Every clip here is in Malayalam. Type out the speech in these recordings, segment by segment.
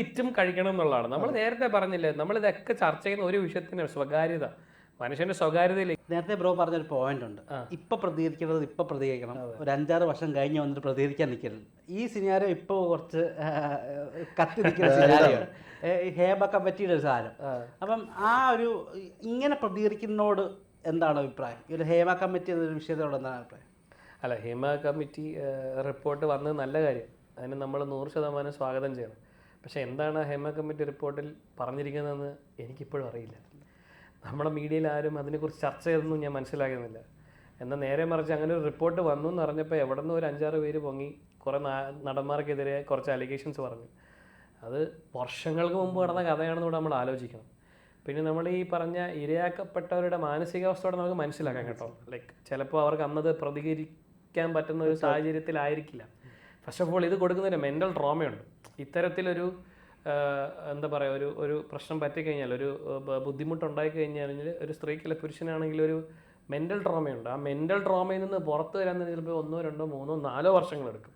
വിറ്റും കഴിക്കണം എന്നുള്ളതാണ്. നമ്മൾ നേരത്തെ പറഞ്ഞില്ലേ നമ്മൾ ഇതൊക്കെ ചർച്ച ചെയ്യുന്ന ഒരു വിഷയത്തിന് സ്വകാര്യത മനുഷ്യന്റെ സ്വകാര്യതയിലേക്ക് നേരത്തെ ബ്രോ പറഞ്ഞൊരു പോയിന്റ് ഉണ്ട്. ഇപ്പൊ പ്രതികരിക്കുന്നത് ഇപ്പൊ പ്രതികരിക്കണം. ഒരു അഞ്ചാറ് വർഷം കഴിഞ്ഞ് വന്നിട്ട് പ്രതികരിക്കാൻ നിൽക്കരുത് ഈ സിനാരോ ഇപ്പൊ കുറച്ച് കത്തി നിൽക്കുന്ന സിനാരിയാണ് ഹേബ കമ്മിറ്റിയുടെ ഒരു സാധനം. അപ്പം ആ ഒരു ഇങ്ങനെ പ്രതികരിക്കുന്നതിനോട് എന്താണ് അഭിപ്രായം? ഈ ഒരു ഹേമ കമ്മിറ്റി എന്നൊരു വിഷയത്തോട് എന്താണ് അഭിപ്രായം? അല്ല ഹേമ കമ്മിറ്റി റിപ്പോർട്ട് വന്നത് നല്ല കാര്യം. അതിന് നമ്മൾ നൂറ് ശതമാനം സ്വാഗതം ചെയ്യണം. പക്ഷേ എന്താണ് ഹേമ കമ്മിറ്റി റിപ്പോർട്ടിൽ പറഞ്ഞിരിക്കുന്നതെന്ന് എനിക്കിപ്പോഴും അറിയില്ല. നമ്മുടെ മീഡിയയിൽ ആരും അതിനെക്കുറിച്ച് ചർച്ച ചെയ്തൊന്നും ഞാൻ മനസ്സിലാക്കുന്നില്ല എന്നാൽ നേരെ മറിച്ച് അങ്ങനെ ഒരു റിപ്പോർട്ട് വന്നു എന്ന് പറഞ്ഞപ്പോൾ എവിടെ നിന്ന് ഒരു അഞ്ചാറ് പേര് പൊങ്ങി കുറേ നടന്മാർക്കെതിരെ കുറച്ച് അലിഗേഷൻസ് പറഞ്ഞു. അത് വർഷങ്ങൾക്ക് മുമ്പ് നടന്ന കഥയാണെന്ന് കൂടെ നമ്മൾ ആലോചിക്കണം. പിന്നെ നമ്മൾ ഈ പറഞ്ഞ ഇരയാക്കപ്പെട്ടവരുടെ മാനസികാവസ്ഥയോടെ നമുക്ക് മനസ്സിലാക്കാം കേട്ടോ. ലൈക്ക് ചിലപ്പോൾ അവർക്ക് അന്നത് പ്രതികരിക്കാൻ പറ്റുന്ന ഒരു സാഹചര്യത്തിലായിരിക്കില്ല. ഫസ്റ്റ് ഓഫ് ഓൾ ഇത് കൊടുക്കുന്നതിന് മെന്റൽ ട്രോമയുണ്ട് ഇത്തരത്തിലൊരു എന്താ പറയുക ഒരു ഒരു പ്രശ്നം പറ്റിക്കഴിഞ്ഞാൽ ഒരു ബുദ്ധിമുട്ടുണ്ടായി കഴിഞ്ഞാൽ ഒരു സ്ത്രീക്കല്ല പുരുഷനാണെങ്കിൽ ഒരു മെന്റൽ ട്രോമയുണ്ട് ആ മെന്റൽ ട്രോമയിൽ നിന്ന് പുറത്ത് വരാൻ തന്നെ ചിലപ്പോൾ ഒന്നോ രണ്ടോ മൂന്നോ നാലോ വർഷങ്ങളെടുക്കും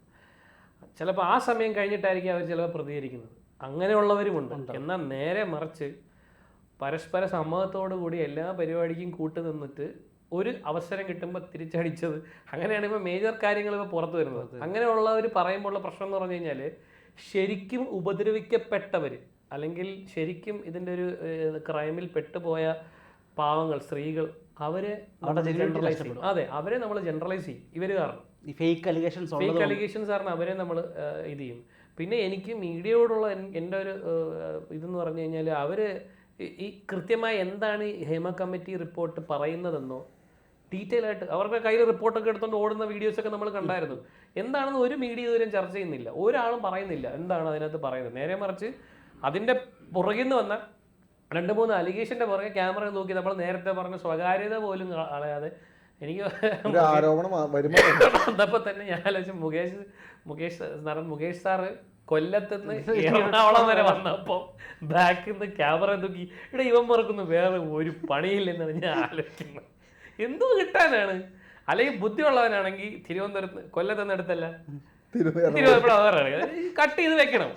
ചിലപ്പോൾ ആ സമയം കഴിഞ്ഞിട്ടായിരിക്കും അവർ ചിലപ്പോൾ പ്രതികരിക്കുന്നത്. അങ്ങനെയുള്ളവരുമുണ്ട് എന്നാൽ നേരെ മറിച്ച് പരസ്പര സമ്മതത്തോടു കൂടി എല്ലാ പരിപാടിക്കും കൂട്ടു നിന്നിട്ട് ഒരു അവസരം കിട്ടുമ്പോൾ തിരിച്ചടിച്ചത്. അങ്ങനെയാണ് ഇപ്പോൾ മേജർ കാര്യങ്ങൾ ഇപ്പോൾ പുറത്തു വരുന്നത്. അങ്ങനെയുള്ളവർ പറയുമ്പോഴുള്ള പ്രശ്നം എന്ന് പറഞ്ഞു കഴിഞ്ഞാൽ ശരിക്കും ഉപദ്രവിക്കപ്പെട്ടവർ അല്ലെങ്കിൽ ശരിക്കും ഇതിന്റെ ഒരു ക്രൈമിൽ പെട്ടുപോയ പാവങ്ങൾ സ്ത്രീകൾ അവരെ അതെ അവരെ നമ്മൾ ജനറലൈസ് ചെയ്യും. ഇവർ കാരണം. ഫേക്ക് അലിഗേഷൻസ് ഫേക്ക് അലിഗേഷൻസ് കാരണം അവരെ നമ്മൾ ഇത് ചെയ്യും. പിന്നെ എനിക്ക് മീഡിയയോടുള്ള എൻ- എന്റെ ഒരു ഇതെന്ന് പറഞ്ഞു കഴിഞ്ഞാൽ അവർ ഈ കൃത്യമായി എന്താണ് ഈ ഹേമ കമ്മിറ്റി റിപ്പോർട്ട് പറയുന്നതെന്നോ ഡീറ്റെയിൽ ആയിട്ട് അവരുടെ കയ്യിൽ റിപ്പോർട്ടൊക്കെ എടുത്തുകൊണ്ട് ഓടുന്ന വീഡിയോസ് ഒക്കെ നമ്മൾ കണ്ടായിരുന്നു. എന്താണെന്ന് ഒരു മീഡിയ ഇതുവരെയും ചർച്ച ചെയ്യുന്നില്ല. ഒരാളും പറയുന്നില്ല എന്താണ് അതിനകത്ത് പറയുന്നത്. നേരെ മറിച്ച് അതിന്റെ പുറകിൽ നിന്ന് വന്ന രണ്ട് മൂന്ന് അലിഗേഷന്റെ പുറകെ ക്യാമറ നോക്കി നമ്മൾ നേരത്തെ പറഞ്ഞ സ്വകാര്യത പോലും കള- കളയാതെ എനിക്ക് വന്നപ്പോൾ തന്നെ ഞാൻ ആലോചിച്ചു മുകേഷ് മുകേഷ് നടൻ മുകേഷ് സാറ് കൊല്ലത്തുനിന്ന് എറണാകുളം വരെ വന്നപ്പോൾ ബാക്കിൽ നിന്ന് ക്യാമറ തൂക്കി. ഇവിടെ ഇവൻ മറക്കുന്നു വേറെ ഒരു പണിയില്ലെന്നാണ് ഞാൻ ആലോചിക്കുന്നത്. എന്തോ കിട്ടാനാണ്. അല്ലെങ്കിൽ ബുദ്ധിയുള്ളവനാണെങ്കിൽ തിരുവനന്തപുരത്ത് കൊല്ലത്തുനിന്ന് അടുത്തല്ല തിരുവനന്തപുരം. തിരുവനന്തപുരം കട്ട് ചെയ്ത് വെക്കണം.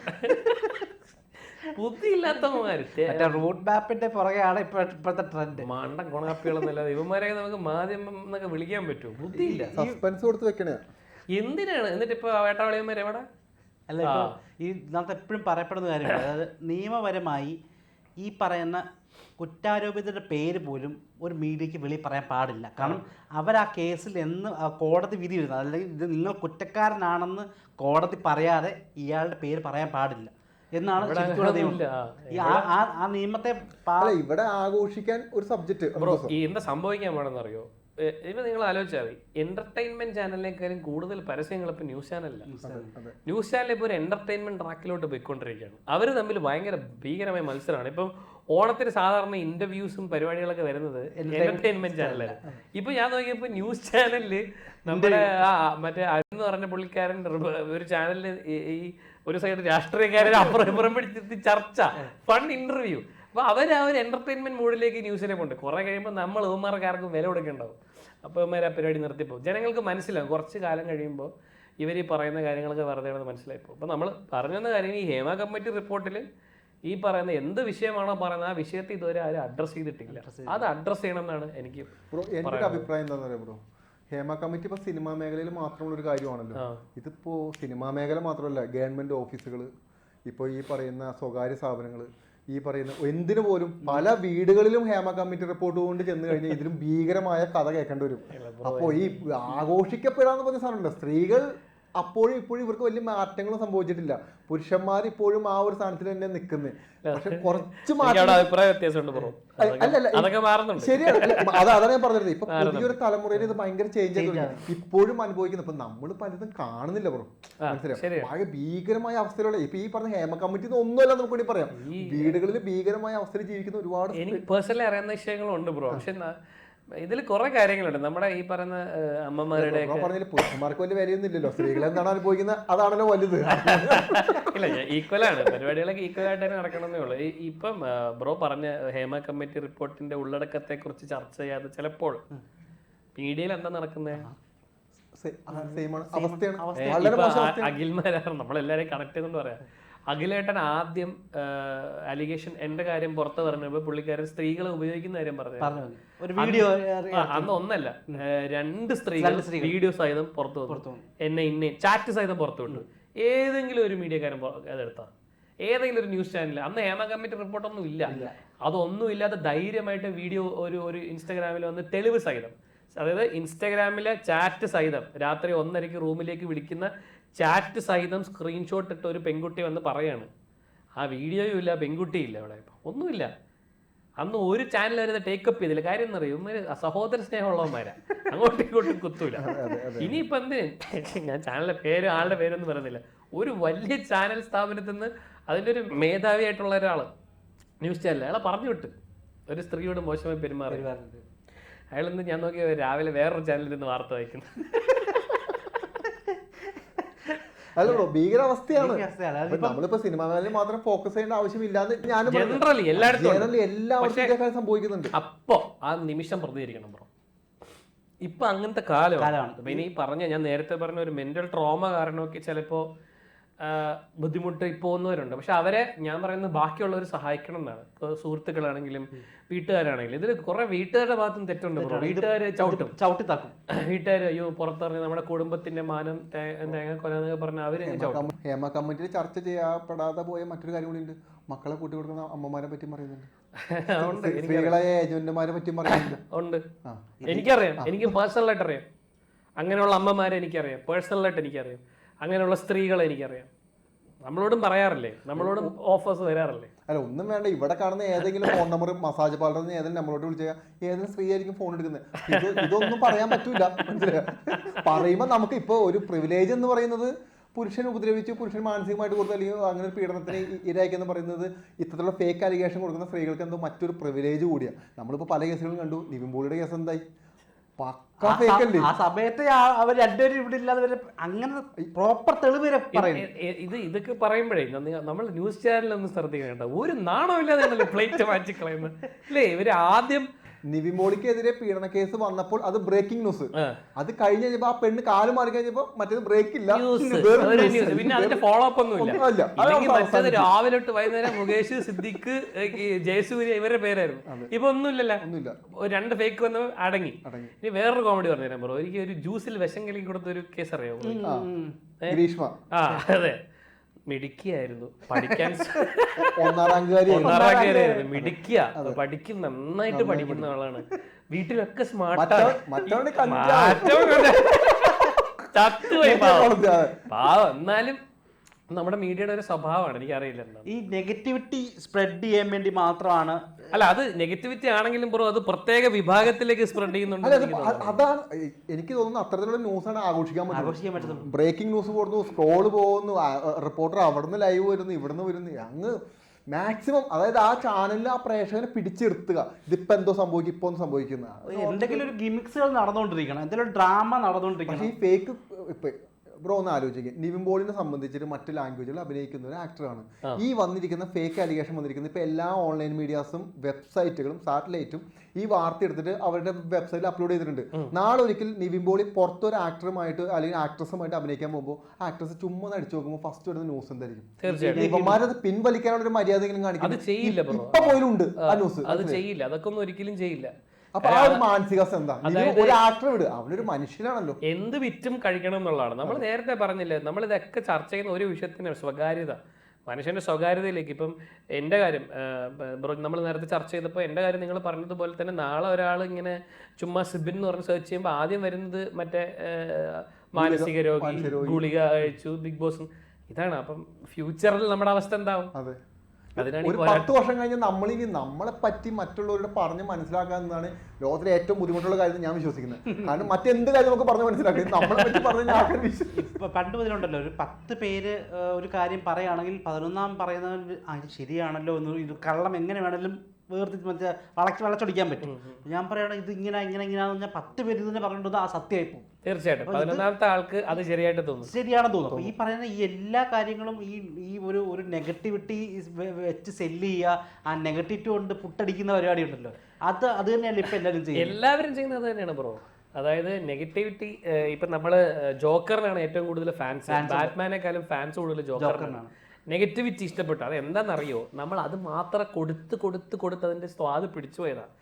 മറ്റേ റൂട്ട് മാപ്പിന്റെ പുറകെയാണ് ഇപ്പൊ ഇപ്പോഴത്തെ ട്രെൻഡ് മണ്ടൻ ഗുണകാപ്പികളൊന്നല്ലാതെ ഇവന്മാരെ നമുക്ക് മാധ്യമം എന്നൊക്കെ വിളിക്കാൻ പറ്റുമോ? ബുദ്ധിയില്ല. സസ്പെൻസ് കൊടുത്ത് വെക്കണേ എന്തിനാണ്? എന്നിട്ട് ഇപ്പൊ വേട്ടാവളിയന്മാർ എവിടെ? അല്ല ഈ നമുക്ക് എപ്പോഴും പറയപ്പെടുന്ന കാര്യമാണ് അതായത് നിയമപരമായി ഈ പറയുന്ന കുറ്റാരോപിതരുടെ പേര് പോലും ഒരു മീഡിയയ്ക്ക് വെളി പറയാൻ പാടില്ല. കാരണം അവർ ആ കേസിൽ എന്ന് കോടതി വിധി എഴുതുന്നത് അല്ലെങ്കിൽ ഇത് നിങ്ങൾ കുറ്റക്കാരനാണെന്ന് കോടതി പറയാതെ ഇയാളുടെ പേര് പറയാൻ പാടില്ല. എന്നാണ് ആ- നിയമത്തെ അല്ല ഇവിടെ ആഘോഷിക്കാൻ ഒരു സബ്ജക്ട് ഈ എന്താ സംഭവിക്കാൻ പാടെന്ന് അറിയോ ഇപ്പൊ നിങ്ങൾ ആലോചിച്ചാൽ മതി. എന്റർടൈൻമെന്റ് ചാനലിനേക്കാളും കൂടുതൽ പരസ്യങ്ങൾ ഇപ്പൊ ന്യൂസ് ചാനലില്ല ന്യൂസ് ചാനൽ ഇപ്പൊ ഒരു എന്റർടൈൻമെന്റ് ട്രാക്കിലോട്ട് പോയിക്കൊണ്ടിരിക്കുകയാണ്. അവർ തമ്മിൽ ഭയങ്കര ഭീകരമായ മത്സരമാണ്. ഇപ്പം ഓണത്തിന് സാധാരണ ഇന്റർവ്യൂസും പരിപാടികളൊക്കെ വരുന്നത് എന്റർടൈൻമെന്റ് ചാനലാണ് ഇപ്പൊ ഞാൻ നോക്കിയപ്പോ ന്യൂസ് ചാനലിൽ നമ്മുടെ ആ മറ്റേ അരുൺ എന്ന് പറഞ്ഞ പുള്ളിക്കാരൻ ഒരു ചാനലിൽ ഈ ഒരു സൈഡ് രാഷ്ട്രീയക്കാരൻ അപ്പുറം ഇപ്പുറം പിടിച്ചിട്ട് ചർച്ച ഫൺ ഇന്റർവ്യൂ അപ്പൊ അവർ ആ ഒരു എന്റർടൈൻമെന്റ് മൂഡിലേക്ക് ന്യൂസിനെ കൊണ്ട് കുറെ കഴിയുമ്പോൾ നമ്മൾ ഇവന്മാർക്കാർക്കും വില കൊടുക്കണ്ടാവും. അപ്പോൾ ഇവന്മാർ ആ പരിപാടി നിർത്തിപ്പോകും. ജനങ്ങൾക്ക് മനസ്സിലാവും. കുറച്ച് കാലം കഴിയുമ്പോൾ ഇവർ ഈ പറയുന്ന കാര്യങ്ങളൊക്കെ വെറുതെയാണെന്ന് മനസ്സിലായിപ്പോൾ അപ്പോൾ നമ്മൾ പറഞ്ഞെന്ന കാര്യം ഈ ഹേമ കമ്മിറ്റി റിപ്പോർട്ടിൽ ഈ പറയുന്ന എന്ത് വിഷയമാണോ പറയുന്നത് ആ വിഷയത്തെ ഇതുവരെ ആരും അഡ്രസ്സ് ചെയ്തിട്ടില്ല. അത് അഡ്രസ്സ് ചെയ്യണം എന്നാണ് എനിക്ക് ബ്രോ എന്റെ അഭിപ്രായം എന്താണെന്ന് പറയാം ബ്രോ? ഹേമ കമ്മിറ്റി ഇപ്പൊ സിനിമാ മേഖലയിൽ മാത്രമുള്ള ഒരു കാര്യമാണല്ലോ. ഇതിപ്പോൾ ഇതിപ്പോ സിനിമാ മേഖല മാത്രമല്ല ഗവൺമെന്റ് ഓഫീസുകൾ ഇപ്പോൾ ഈ പറയുന്ന സ്വകാര്യ സ്ഥാപനങ്ങൾ ഈ പറയുന്ന എന്തിനു പോലും പല വീടുകളിലും ഹേമ കമ്മിറ്റി റിപ്പോർട്ട് കൊണ്ട് ചെന്ന് കഴിഞ്ഞാൽ ഇതിലും ഭീകരമായ കഥ കേൾക്കേണ്ടി വരും. അപ്പോൾ ഈ ആഘോഷിക്കപ്പെടാന്ന് പറഞ്ഞ സാധനമുണ്ട്? സ്ത്രീകൾ അപ്പോഴും ഇപ്പോഴും ഇവർക്ക് വലിയ മാറ്റങ്ങളും സംഭവിച്ചിട്ടില്ല. പുരുഷന്മാർ ഇപ്പോഴും ആ ഒരു സ്ഥാനത്തിൽ തന്നെ നിൽക്കുന്നത് പക്ഷെ കുറച്ച് മാറ്റം ശരിയാണ്. അത് അതാണ് ഞാൻ പറഞ്ഞത്. ഇപ്പൊ പുതിയൊരു തലമുറയിൽ ഇത് ഭയങ്കര ചേഞ്ച് ഇപ്പോഴും അനുഭവിക്കുന്നത് ഇപ്പൊ നമ്മൾ പലതും കാണുന്നില്ല ബ്രോ. മനസ്സിലായി? വളരെ ഭീകരമായ അവസ്ഥയിലുള്ള ഇപ്പൊ ഈ പറഞ്ഞ ഹേമ കമ്മിറ്റി ഒന്നുമല്ല നമുക്ക് വേണ്ടി പറയാം. വീടുകളിൽ ഭീകരമായ അവസ്ഥയിൽ ജീവിക്കുന്ന ഒരുപാട് എനിക്ക് പേഴ്സണലി അറിയാവുന്ന വിഷയങ്ങളുണ്ട് ബ്രോ. പക്ഷെ ഇതിൽ കുറെ കാര്യങ്ങളുണ്ട്. നമ്മുടെ ഈ പറയുന്ന അമ്മമാരുടെ പുരുഷന്മാർക്ക് വലിയ വിലയൊന്നും ഇല്ലല്ലോ സ്ത്രീകൾ എന്താണ് അനുഭവിക്കുന്നത് അതാണല്ലോ വലുത്. ഇല്ല ഈക്വൽ ആണ്. പരിപാടികളൊക്കെ ഈക്വൽ ആയിട്ട് തന്നെ നടക്കണമെന്നേ ഉള്ളൂ. ഇപ്പം ബ്രോ പറഞ്ഞ ഹേമ കമ്മിറ്റി റിപ്പോർട്ടിന്റെ ഉള്ളടക്കത്തെ കുറിച്ച് ചർച്ച ചെയ്യാതെ ചിലപ്പോൾ മീഡിയയിൽ എന്താ നടക്കുന്നത് അഖിൽമാരാണ്. നമ്മളെല്ലാരെയും കണക്ട് ചെയ്തുകൊണ്ട് പറയാം. അഖിലേട്ടൻ ആദ്യം അലിഗേഷൻ എന്റെ കാര്യം പുറത്ത് പറഞ്ഞപ്പോൾ പുള്ളിക്കാരൻ സ്ത്രീകളെ ഉപയോഗിക്കുന്ന കാര്യം പറഞ്ഞു ഒരു വീഡിയോ അന്ന് ഒന്നല്ല. രണ്ട് സ്ത്രീകൾ വീഡിയോ സഹിതം പുറത്തു വന്നു. എന്നെ ഇന്നെ ചാറ്റ് സഹിതം പുറത്തു വിട്ടു. ഏതെങ്കിലും ഒരു മീഡിയക്കാരൻ പൊ- അതെടുത്താ ഏതെങ്കിലും ഒരു ന്യൂസ് ചാനൽ അന്ന് ഹേമ കമ്മിറ്റി റിപ്പോർട്ടൊന്നും ഇല്ല. അതൊന്നും ഇല്ലാതെ ധൈര്യമായിട്ട് വീഡിയോ ഒരു ഒരു ഇൻസ്റ്റാഗ്രാമിൽ വന്ന് തെളിവ് സഹിതം. അതായത് ഇൻസ്റ്റാഗ്രാമിലെ ചാറ്റ് സഹിതം രാത്രി ഒന്നരയ്ക്ക് റൂമിലേക്ക് വിളിക്കുന്ന ചാറ്റ് സഹിതം സ്ക്രീൻഷോട്ട് ഇട്ട് ഒരു പെൺകുട്ടി വന്ന് പറയാണ്. ആ വീഡിയോയും ഇല്ല പെൺകുട്ടിയും ഇല്ല അവിടെ. ഒന്നുമില്ല. അന്ന് ഒരു ചാനൽ വരെ ടേക്കപ്പ് ചെയ്തില്ല. കാര്യം എന്നറിയും ഇവർ സഹോദര സ്നേഹമുള്ളവന്മാരാ. അങ്ങോട്ടും ഇങ്ങോട്ടും കുത്തൂല. ഇനിയിപ്പോ എന്തിന്? ഞാൻ ചാനലിന്റെ പേര് ആളുടെ പേരൊന്നും പറയുന്നില്ല. ഒരു വലിയ ചാനൽ സ്ഥാപനത്തിൽ നിന്ന് അതിന്റെ ഒരു മേധാവിയായിട്ടുള്ള ഒരാൾ ന്യൂസ് ചാനൽ അയാളെ പറഞ്ഞു വിട്ട്. ഒരു സ്ത്രീയോട് മോശമായി പെരുമാറി. അയാളെന്ന് ഞാൻ നോക്കിയ രാവിലെ വേറൊരു ചാനലിൽ നിന്ന് വാർത്ത വായിക്കുന്നു. അല്ല ബ്രോ ഭീകരാവസ്ഥയാണ്. നമ്മളിപ്പോ സിനിമ മേഖലയിൽ മാത്രം ഫോക്കസ് ചെയ്യേണ്ട ആവശ്യമില്ലാന്ന് ഞാൻ ജനറലി എല്ലായിടത്തും ജനറലി എല്ലാവർക്കും സംഭവിക്കുന്നുണ്ട്. അപ്പോ ആ നിമിഷം പ്രതികരിക്കണം ബ്രോ. ഇപ്പൊ അങ്ങനത്തെ കാലമാണ്. ഇനി പറഞ്ഞ ഞാൻ നേരത്തെ പറഞ്ഞ ഒരു മെന്റൽ ട്രോമ കാരണമൊക്കെ ചിലപ്പോ ബുദ്ധിമുട്ട് പോകുന്നവരുണ്ട് പക്ഷെ അവരെ ഞാൻ പറയുന്നത് ബാക്കിയുള്ളവർ സഹായിക്കണം എന്നാണ്. ഇപ്പോൾ സുഹൃത്തുക്കളാണെങ്കിലും വീട്ടുകാരാണെങ്കിലും. ഇതിൽ കുറെ വീട്ടുകാരുടെ ഭാഗത്തും തെറ്റുണ്ട് വീട്ടുകാർ വീട്ടുകാര് ചവിട്ടും ചവിട്ടി. താക്കും വീട്ടുകാർ അയ്യോ പുറത്തിറങ്ങി നമ്മുടെ കുടുംബത്തിന്റെ മാനം തേങ്ങ കൊലാന്നൊക്കെ പറഞ്ഞ അവർ ചവിട്ടും. ഹേമ കമ്മിറ്റിയിൽ ചർച്ച ചെയ്യപ്പെടാതെ പോയ മറ്റൊരു കാര്യം കൂടി ഉണ്ട് മക്കളെ കൂട്ടി കൊടുക്കുന്ന അമ്മമാരെ പറ്റി പറയുന്നുണ്ട്. സ്ത്രീകളെ ഏജന്റുമാരെ പറ്റി പറയുന്നുണ്ട്. ഉണ്ട്. എനിക്കറിയാം. എനിക്ക് പേഴ്സണലായിട്ട് അറിയാം അങ്ങനെയുള്ള അമ്മമാരെ എനിക്കറിയാം. പേഴ്സണലായിട്ട് എനിക്കറിയാം. അങ്ങനെയുള്ള സ്ത്രീകളെ എനിക്കറിയാം. നമ്മളോടും പറയാറില്ലേ? നമ്മളോടും ഓഫേഴ്സ് തരാറില്ലേ? അല്ല ഒന്നും വേണ്ട. ഇവിടെ കാണുന്ന ഏതെങ്കിലും ഫോൺ നമ്പർ മസാജ് പാർലറിൽ ഏതെങ്കിലും നമ്മളോട് വിളിച്ചാൽ ഏതെങ്കിലും സ്ത്രീ ആയിരിക്കും ഫോൺ എടുക്കുന്നത്. ഇത് ഇതൊന്നും പറയാൻ പറ്റൂല? പറയുമ്പോൾ നമുക്ക് ഇപ്പോൾ ഒരു പ്രിവിലേജ് എന്ന് പറയുന്നത് പുരുഷൻ ഉപദ്രവിച്ച് പുരുഷൻ മാനസികമായിട്ട് കൊടുത്തു അല്ലെങ്കിൽ അങ്ങനെ പീഡനത്തിന് ഇരയാക്കിയെന്ന് പറയുന്നത് ഇത്തരത്തിലുള്ള ഫേക്ക് അലിഗേഷൻ കൊടുക്കുന്ന സ്ത്രീകൾക്ക് എന്തോ മറ്റൊരു പ്രിവിലേജ് കൂടിയാണ് നമ്മളിപ്പോൾ പല കേസുകളും കണ്ടു. നിവിൻ പോളിയുടെ കേസ് എന്തായി? പക്ക ഫേക്ക് അല്ലേ? ആ സമയത്ത് അവർ രണ്ടുപേരും ഇവിടെ ഇല്ലാതെ വരെ അങ്ങനെ പ്രോപ്പർ തെളിവ് വരെ പറയും. എ- എ- ഇത് ഇതൊക്കെ പറയുമ്പോഴേ നമ്മൾ ന്യൂസ് ചാനലൊന്നും ശ്രദ്ധിക്കണം കേട്ടോ. ഒരു നാണമില്ലാതെ പ്ലേറ്റ് മാറ്റി കളയുന്നത് അല്ലേ? ഇവർ ആദ്യം നിവിൻ പോളിക്കെതിരെ പീഡന കേസ് വന്നപ്പോൾ അത് ബ്രേക്കിംഗ് ന്യൂസ് അത് കഴിഞ്ഞ് കഴിഞ്ഞപ്പോ ആ പെണ്ണ് കാൽ മാറി കഴിഞ്ഞപ്പോ മറ്റേത് ബ്രേക്ക് ഇല്ല. പിന്നെ അതിന്റെ ഫോളോ അപ്പ് ഒന്നും മറ്റേത് രാവിലെ തൊട്ട് വൈകുന്നേരം മുകേഷ് സിദ്ദിഖ് ജയസൂര്യ ഇവരുടെ പേരായിരുന്നു. ഇപ്പൊ ഒന്നുമില്ലല്ലോ. ഒന്നുമില്ല. രണ്ട് ഫേക്ക് വന്ന അടങ്ങി. ഇനി വേറൊരു കോമഡി പറഞ്ഞു പറഞ്ഞുതരാൻ ബ്രോ എനിക്ക് ഒരു ജ്യൂസിൽ വിഷം കലക്കി കൊടുത്ത ഒരു കേസ് അറിയാമോ. ഗ്രീഷ്മ. ആ അതെ. മിടുക്കിയായിരുന്നു. പഠിക്കാൻ ഒന്നാറാങ്കാരിയായിരുന്നു മിടുക്കിയ. പഠിക്കും നന്നായിട്ട് പഠിക്കുന്ന ആളാണ്. വീട്ടിലൊക്കെ സ്മാർട്ടാണ് മാറ്റം ചത്തുപോയി പാവം. എന്നാലും നമ്മുടെ മീഡിയയുടെ ഒരു സ്വഭാവമാണ് എനിക്കറിയില്ല എന്താണ് ഈ നെഗറ്റിവിറ്റി സ്പ്രെഡ് ചെയ്യാൻ വേണ്ടി മാത്രമാണ്. അല്ല അത് നെഗറ്റിവിറ്റി ആണെങ്കിലും ബ്രോ അത് പ്രത്യേക വിഭാഗത്തിലേക്ക് സ്പ്രെഡ് ചെയ്യുന്നുണ്ട് അല്ല അത് അ- അതാണ് എനിക്ക് തോന്നുന്നു അത്തരത്തിലുള്ള ന്യൂസാണ് ആഘോഷിക്കാൻ പറ്റുന്നത്. ആഘോഷിക്കാൻ പറ്റുന്നത് ബ്രേക്കിംഗ് ന്യൂസ് പോകുന്നു സ്ക്രോൾ പോകുന്നു റിപ്പോർട്ടർ അവിടുന്ന് ലൈവ് വരുന്നു ഇവിടുന്ന് വരുന്നു അങ്ങ് മാക്സിമം അതായത് ആ ചാനലിൽ ആ പ്രേക്ഷകനെ പിടിച്ചിരുത്തുക. ഇതിപ്പോ എന്തോ സംഭവിക്കും ഇപ്പൊ ഒന്നും സംഭവിക്കുന്ന. എന്തെങ്കിലും ഒരു ഗിമിക്സുകൾ നടന്നുകൊണ്ടിരിക്കണം എന്തെങ്കിലും ഡ്രാമ നടന്നുകൊണ്ടിരിക്കണം. ഈ ഫേക്ക് ഇപ്പൊ ബ്രോ ഒന്ന് ആലോചിക്കുക നിവിൻ പോളിനെ സംബന്ധിച്ചിട്ട് മറ്റു ലാംഗ്വേജുകൾ അഭിനയിക്കുന്ന ഒരു ആക്ടറാണ് ഈ വന്നിരിക്കുന്ന ഫേക്ക് അലിഗേഷൻ വന്നിരിക്കുന്ന ഇപ്പൊ എല്ലാ ഓൺലൈൻ മീഡിയാസും വെബ്സൈറ്റുകളും സാറ്റലൈറ്റും ഈ വാർത്ത എടുത്തിട്ട് അവരുടെ വെബ്സൈറ്റിൽ അപ്ലോഡ് ചെയ്തിട്ടുണ്ട്. നാളെ ഒരിക്കൽ നിവിൻ പോളി പുറത്തൊരു ആക്ടറുമായിട്ട് അല്ലെങ്കിൽ ആക്ട്രസുമായിട്ട് അഭിനയിക്കാൻ പോകുമ്പോൾ ആക്ട്രസ് ചുമ്മാ അടിച്ചു നോക്കുമ്പോൾ ഫസ്റ്റ് വരുന്ന ന്യൂസ് എന്തായിരിക്കും? ഇവന്മാരത് പിൻവലിക്കാനുള്ള ഒരു അത് കാണിക്കും ഇപ്പൊ പോലും ഉണ്ട് ആ ന്യൂസ് അത് ചെയ്യില്ല. അതൊക്കെ ഒന്നും ഒരിക്കലും ചെയ്യില്ല. അപ്പൊ ആ ഒരു മാനസികാവസ്ഥ എന്താ? ഒരു ആക്ടർ വിട്. അവനൊരു മനുഷ്യനാണല്ലോ. എന്ത് വിറ്റും കഴിക്കണം എന്നുള്ളതാണ്. നമ്മൾ നേരത്തെ പറഞ്ഞില്ലേ നമ്മൾ ഇതൊക്കെ ചർച്ച ചെയ്യുന്ന ഒരു വിഷയത്തിന് സ്വകാര്യത. മനുഷ്യന്റെ സ്വകാര്യതയിലേക്ക് ഇപ്പം എന്റെ കാര്യം നമ്മൾ നേരത്തെ ചർച്ച ചെയ്തപ്പോൾ എന്റെ കാര്യം നിങ്ങൾ പറഞ്ഞതുപോലെ തന്നെ നാളെ ഒരാൾ ഇങ്ങനെ ചുമ്മാ സിബിൻ എന്ന് പറഞ്ഞ് സെർച്ച് ചെയ്യുമ്പോൾ ആദ്യം വരുന്നത് മറ്റേ മാനസിക രോഗി ഗുളിക കഴിച്ചു ബിഗ് ബോസ്. ഇതാണ്. അപ്പം ഫ്യൂച്ചറിൽ നമ്മുടെ അവസ്ഥ എന്താവും? ഒരു പത്ത് വർഷം കഴിഞ്ഞ് നമ്മളിനി നമ്മളെ പറ്റി മറ്റുള്ളവരോട് പറഞ്ഞ് മനസ്സിലാക്കാൻ എന്നാണ് ലോകത്തിലെ ഏറ്റവും ബുദ്ധിമുട്ടുള്ള കാര്യം ഞാൻ വിശ്വസിക്കുന്നത്. കാരണം മറ്റെന്ത് കാര്യം നമുക്ക് പറഞ്ഞ് മനസ്സിലാക്കാം? നമ്മളെ പറ്റി പറഞ്ഞ് ഇപ്പൊ പണ്ട് മുതലുണ്ടല്ലോ ഒരു പത്ത് പേര് ഒരു കാര്യം പറയുകയാണെങ്കിൽ പതിനൊന്നാം പറയുന്നവൻ ഇത് ശരിയാണല്ലോ എന്ന് ഇത് കള്ളം എങ്ങനെ വേണമെങ്കിലും വേർതിരിച്ച് മറ്റേ വളച്ച് വളച്ചൊടിക്കാൻ പറ്റും. ഞാൻ പറയുകയാണെങ്കിൽ ഇത് ഇങ്ങനെ ഇങ്ങനെ ഇങ്ങനെ പറഞ്ഞാൽ പത്ത് പേര് ഇതിനെ പറഞ്ഞിട്ട് ആ സത്യമായി പോകും തീർച്ചയായിട്ടും പതിനൊന്നാമത്തെ ആൾക്ക് അത് ശരിയായിട്ട് തോന്നും. ശരിയാണെന്ന് തോന്നുന്നു അപ്പോൾ ഈ പറയുന്ന ഈ എല്ലാ കാര്യങ്ങളും ഈ ഈ ഒരു ഒരു നെഗറ്റിവിറ്റി വെച്ച് സെല്ല് ചെയ്യുക ആ നെഗറ്റിവിറ്റി കൊണ്ട് പുട്ടടിക്കുന്ന പരിപാടി ഉണ്ടല്ലോ. അത് അത് തന്നെയല്ല ഇപ്പൊ എല്ലാവരും ചെയ്യുന്നത്? എല്ലാവരും ചെയ്യുന്നത് അത് തന്നെയാണ് ബ്രോ. അതായത് നെഗറ്റിവിറ്റി ഇപ്പൊ നമ്മൾ ജോക്കറിനാണ് ഏറ്റവും കൂടുതൽ ഫാൻസ് ബാറ്റ്മാനേക്കാളും ഫാൻസ് കൂടുതൽ ജോക്കറിനാണ്. നെഗറ്റിവിറ്റി ഇഷ്ടപ്പെട്ടു. അത് എന്താണെന്നറിയോ നമ്മൾ അത് മാത്രം കൊടുത്ത് കൊടുത്ത് കൊടുത്ത് അതിന്റെ സ്വാദ് പിടിച്ചു പോയതാണ്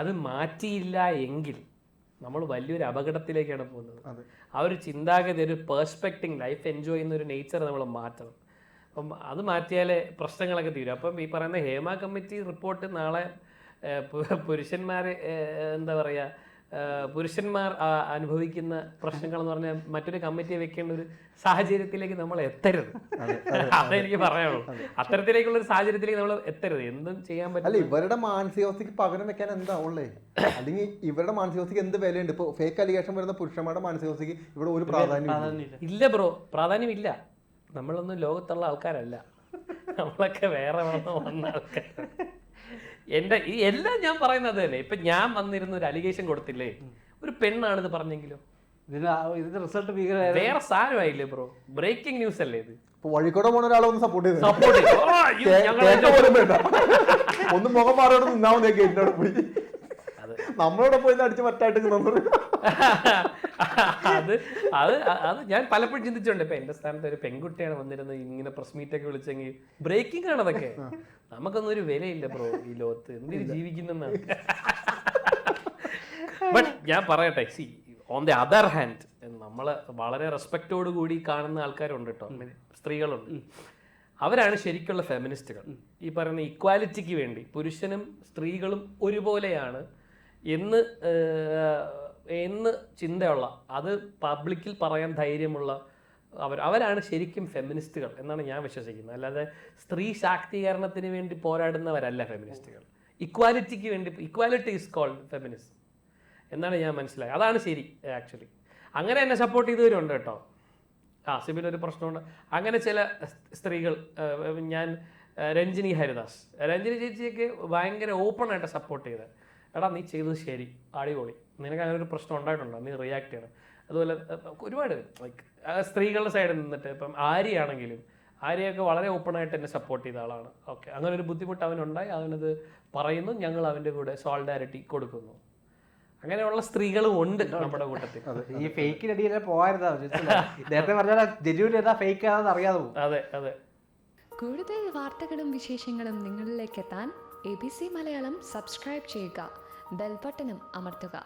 അത് മാറ്റിയില്ല എങ്കിൽ നമ്മൾ വലിയൊരു അപകടത്തിലേക്കാണ് പോകുന്നത്. ആ ഒരു ചിന്താഗതി ഒരു പേഴ്സ്പെക്റ്റിംഗ് ലൈഫ് എൻജോയ് ചെയ്യുന്ന ഒരു നേച്ചർ നമ്മൾ മാറ്റണം. അപ്പം അത് മാറ്റിയാലേ പ്രശ്നങ്ങളൊക്കെ തീരും. അപ്പം ഈ പറയുന്ന ഹേമ കമ്മിറ്റി റിപ്പോർട്ട് നാളെ പുരുഷന്മാരെ എന്താ പറയുക പുരുഷന്മാർ അനുഭവിക്കുന്ന പ്രശ്നങ്ങൾ എന്ന് പറഞ്ഞാൽ മറ്റൊരു കമ്മിറ്റിയെ വെക്കേണ്ട ഒരു സാഹചര്യത്തിലേക്ക് നമ്മൾ എത്തരുത്. അതെനിക്ക് പറയാനുള്ളൂ. അത്തരത്തിലേക്കുള്ള ഒരു സാഹചര്യത്തിലേക്ക് നമ്മൾ എത്തരുത്. എന്തും ചെയ്യാൻ അല്ല ഇവരുടെ മാനസികാവസ്ഥയ്ക്ക് പകരം വെക്കാൻ എന്താ ഉള്ളേ? അല്ലെങ്കിൽ ഇവരുടെ മാനസികാവസ്ഥയ്ക്ക് എന്ത് വിലയുണ്ട്? ഇപ്പൊ ഫേക്ക് അലിഗേഷൻ വരുന്ന പുരുഷന്മാരുടെ മാനസികാവസ്ഥയ്ക്ക് ഇവിടെ ഒരു പ്രാധാന്യം ഇല്ല. ബ്രോ പ്രാധാന്യം ഇല്ല നമ്മളൊന്നും ലോകത്തുള്ള ആൾക്കാരല്ല. നമ്മളൊക്കെ വേറെ വന്ന ആൾക്കാർ എന്റെ ഈ എല്ലാം ഞാൻ പറയുന്നത് തന്നെ. ഇപ്പൊ ഞാൻ വന്നിരുന്ന ഒരു അലിഗേഷൻ കൊടുത്തില്ലേ? ഒരു പെണ്ണാണിത് പറഞ്ഞെങ്കിലും? ഇതിന് ഇതിന്റെ റിസൾട്ട് വേറെ സാരമായില്ലേ ബ്രോ? ബ്രേക്കിംഗ് ന്യൂസ് അല്ലേ ഇത്? ഇപ്പൊ വഴിക്കൂടെ പോണ ഒരാളെ ഒന്ന് സപ്പോർട്ട് ചെയ്ത്. സപ്പോർട്ട് ഒന്ന് മുഖം മാറിയോട് നിന്നാവുന്നേക്ക് എന്നോട് പോയി. നമ്മളോട് പോയി അടിച്ച് മറ്റായിട്ട് നമ്മൾ അത് അത് അത് ഞാൻ പലപ്പോഴും ചിന്തിച്ചിട്ടുണ്ട് ഇപ്പൊ എന്റെ സ്ഥാനത്ത് ഒരു പെൺകുട്ടിയാണ് വന്നിരുന്നത്. ഇങ്ങനെ പ്രസ് മീറ്റ് ഒക്കെ വിളിച്ചെങ്കിൽ ബ്രേക്കിംഗ് ആണ് അതൊക്കെ. നമുക്കൊന്നും ഒരു വിലയില്ല ബ്രോ ഈ ലോകത്ത്. എന്തിനു ജീവിക്കുന്നെന്നാണ് ബട്ട് ഞാൻ പറയട്ടെ see on the other hand നമ്മൾ വളരെ റെസ്പെക്റ്റോട് കൂടി കാണുന്ന ആൾക്കാരുണ്ട് കേട്ടോ സ്ത്രീകളുണ്ട്. അവരാണ് ശരിക്കുള്ള ഫെമിനിസ്റ്റുകൾ ഈ പറയുന്ന ഇക്വാലിറ്റിക്ക് വേണ്ടി പുരുഷനും സ്ത്രീകളും ഒരുപോലെയാണ് എന്ന് എന്ന് ചിന്തയുള്ള അത് പബ്ലിക്കിൽ പറയാൻ ധൈര്യമുള്ള അവർ അവരാണ് ശരിക്കും ഫെമിനിസ്റ്റുകൾ എന്നാണ് ഞാൻ വിശ്വസിക്കുന്നത്. അല്ലാതെ സ്ത്രീ ശാക്തീകരണത്തിന് വേണ്ടി പോരാടുന്നവരല്ല ഫെമിനിസ്റ്റുകൾ ഇക്വാലിറ്റിക്ക് വേണ്ടി ഇക്വാലിറ്റി ഇസ് കോൾഡ് ഫെമിനിസം എന്നാണ് ഞാൻ മനസ്സിലായത്. അതാണ് ശരി ആക്ച്വലി അങ്ങനെ എന്നെ സപ്പോർട്ട് ചെയ്തവരുണ്ട് കേട്ടോ. ആ സിബിനൊരു ഒരു പ്രശ്നമുണ്ട്. അങ്ങനെ ചില സ്ത്രീകൾ ഞാൻ രഞ്ജിനി ഹരിദാസ്. രഞ്ജിനി ചേച്ചിയൊക്കെ ഭയങ്കര ഓപ്പൺ ആയിട്ട് സപ്പോർട്ട് ചെയ്ത്. എടാ നീ ചെയ്തത് ശരി അടിപൊളി. നിനക്ക് അങ്ങനെ ഒരു പ്രശ്നം ഉണ്ടായിട്ടുണ്ടോ? നീ റിയാക്ട് ചെയ്യണം. അതുപോലെ ഒരുപാട് ലൈക്ക് സ്ത്രീകളുടെ സൈഡിൽ നിന്നിട്ട് ഇപ്പം ആര്യയാണെങ്കിലും ആര്യയൊക്കെ വളരെ ഓപ്പണായിട്ട് എന്നെ സപ്പോർട്ട് ചെയ്ത ആളാണ്. ഓക്കെ അങ്ങനെ ഒരു ബുദ്ധിമുട്ട് അവനുണ്ടായി. അവനത് പറയുന്നു. ഞങ്ങൾ അവന്റെ കൂടെ സോൾഡാരിറ്റി കൊടുക്കുന്നു. അങ്ങനെയുള്ള സ്ത്രീകളും ഉണ്ട് നമ്മുടെ കൂട്ടത്തിൽ. ഈ ഫേക്കിനടിയിലെ പോകരുതാ നേരത്തെ പറഞ്ഞാൽ ജനുവിൻ ഏതാ ഫേക്ക് ആണെന്ന് അറിയാതെ പോകും. അതെ അതെ. കൂടുതൽ വാർത്തകളും വിശേഷങ്ങളും നിങ്ങളിലേക്ക് എത്താൻ A B C Malayalam subscribe ചെയ്യുക. ബെൽബട്ടനും അമർത്തുക.